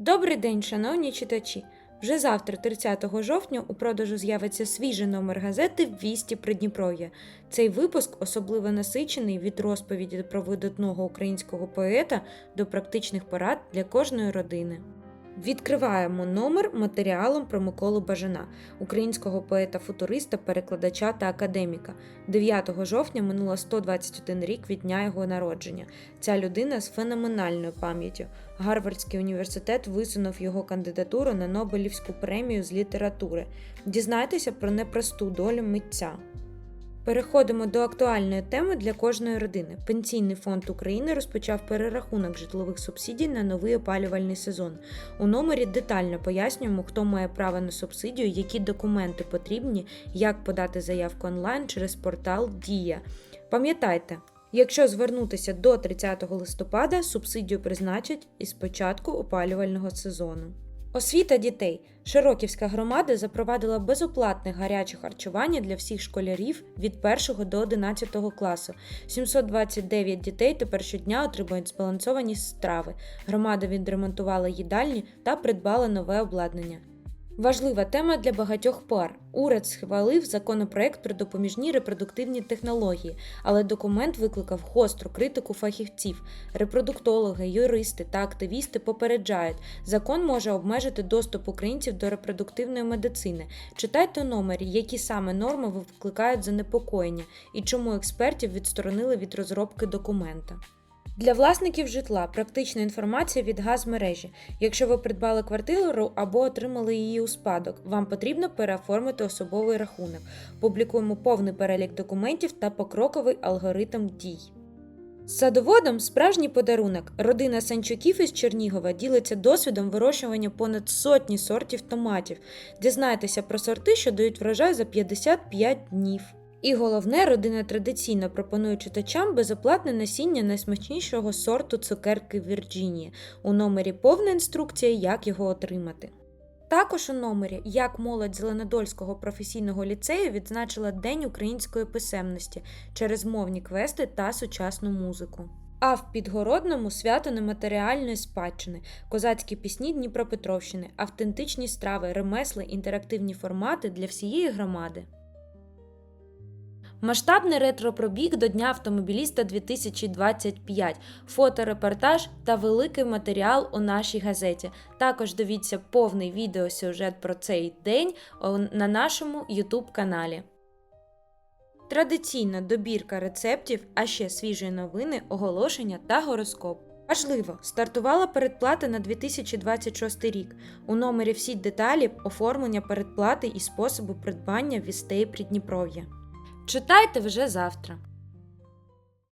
Добрий день, шановні читачі! Вже завтра, 30 жовтня, у продажу з'явиться свіжий номер газети Вісті Придніпров'я. Цей випуск особливо насичений від розповіді про видатного українського поета до практичних порад для кожної родини. Відкриваємо номер матеріалом про Миколу Бажана, українського поета-футуриста, перекладача та академіка. 9 жовтня минуло 121 рік від дня його народження. Ця людина з феноменальною пам'яттю. Гарвардський університет висунув його кандидатуру на Нобелівську премію з літератури. Дізнайтеся про непросту долю митця. Переходимо до актуальної теми для кожної родини. Пенсійний фонд України розпочав перерахунок житлових субсидій на новий опалювальний сезон. У номері детально пояснюємо, хто має право на субсидію, які документи потрібні, як подати заявку онлайн через портал Дія. Пам'ятайте, якщо звернутися до 30 листопада, субсидію призначать із початку опалювального сезону. Освіта дітей. Широківська громада запровадила безоплатне гаряче харчування для всіх школярів від 1 до 11 класу. 729 дітей тепер щодня отримують збалансовані страви. Громада відремонтувала їдальні та придбала нове обладнання. Важлива тема для багатьох пар. Уряд схвалив законопроект про допоміжні репродуктивні технології, але документ викликав гостру критику фахівців. Репродуктологи, юристи та активісти попереджають, закон може обмежити доступ українців до репродуктивної медицини. Читайте у номері, які саме норми викликають занепокоєння і чому експертів відсторонили від розробки документа. Для власників житла практична інформація від газмережі. Якщо ви придбали квартиру або отримали її у спадок, вам потрібно переоформити особовий рахунок. Публікуємо повний перелік документів та покроковий алгоритм дій. Садоводом справжній подарунок. Родина Санчуків із Чернігова ділиться досвідом вирощування понад сотні сортів томатів. Дізнайтеся про сорти, що дають врожай за 55 днів. І головне, родина традиційно пропонує читачам безоплатне насіння найсмачнішого сорту цукерки Вірджинії. У номері повна інструкція, як його отримати. Також у номері, як молодь Зеленодольського професійного ліцею відзначила День української писемності через мовні квести та сучасну музику. А в Підгородному свято нематеріальної спадщини, козацькі пісні Дніпропетровщини, автентичні страви, ремесли, інтерактивні формати для всієї громади. Масштабний ретропробіг до Дня автомобіліста 2025, фоторепортаж та великий матеріал у нашій газеті. Також дивіться повний відеосюжет про цей день на нашому YouTube каналі. Традиційна добірка рецептів, а ще свіжі новини, оголошення та гороскоп. Важливо, стартувала передплата на 2026 рік. У номері всі деталі оформлення передплати і способу придбання вістей Придніпров'я. Читайте вже завтра.